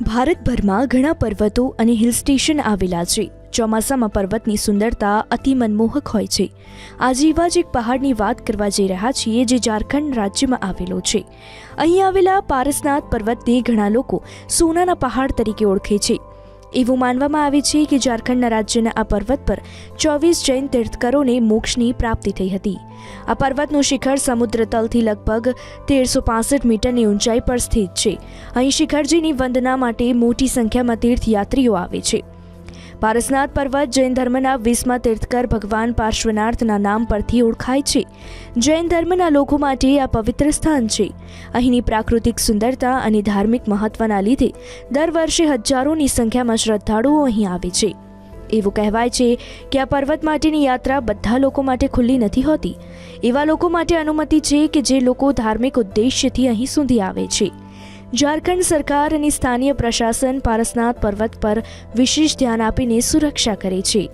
ભારતભરમાં ઘણા પર્વતો અને હિલ સ્ટેશન આવેલા છે. ચોમાસામાં પર્વતની સુંદરતા અતિ મનમોહક હોય છે. આજે એવા જ એક પહાડની વાત કરવા જઈ રહ્યા છીએ જે ઝારખંડ રાજ્યમાં આવેલો છે. અહીં આવેલા પારસનાથ પર્વતને ઘણા લોકો સોનાના પહાડ તરીકે ઓળખે છે. એવું માનવામાં આવે છે કે ઝારખંડના રાજ્યના આ પર્વત પર ચોવીસ જૈન તીર્થકરોને મોક્ષની પ્રાપ્તિ થઈ હતી. આ પર્વતનું શિખર સમુદ્ર તલથી લગભગ તેરસો પાસઠ મીટરની ઊંચાઈ પર સ્થિત છે. અહીં શિખરજીની વંદના માટે મોટી સંખ્યામાં તીર્થયાત્રીઓ આવે છે. પારસનાથ પર્વત જૈન ધર્મના વીસમા તીર્થકર ભગવાન પાર્શ્વનાથના નામ પરથી ઓળખાય છે. જૈન ધર્મના લોકો માટે આ પવિત્ર સ્થાન છે. અહીંની પ્રાકૃતિક સુંદરતા અને ધાર્મિક મહત્વના લીધે દર વર્ષે હજારોની સંખ્યામાં શ્રદ્ધાળુઓ અહીં આવે છે. એવું કહેવાય છે કે આ પર્વત માટેની યાત્રા બધા લોકો માટે ખુલ્લી નથી હોતી. એવા લોકો માટે અનુમતિ છે કે જે લોકો ધાર્મિક ઉદ્દેશ્યથી અહીં સુધી આવે છે. ઝારખંડ સરકાર અને સ્થાનીય પ્રશાસન પારસનાથ પર્વત પર વિશેષ ધ્યાન આપીને સુરક્ષા કરે છે.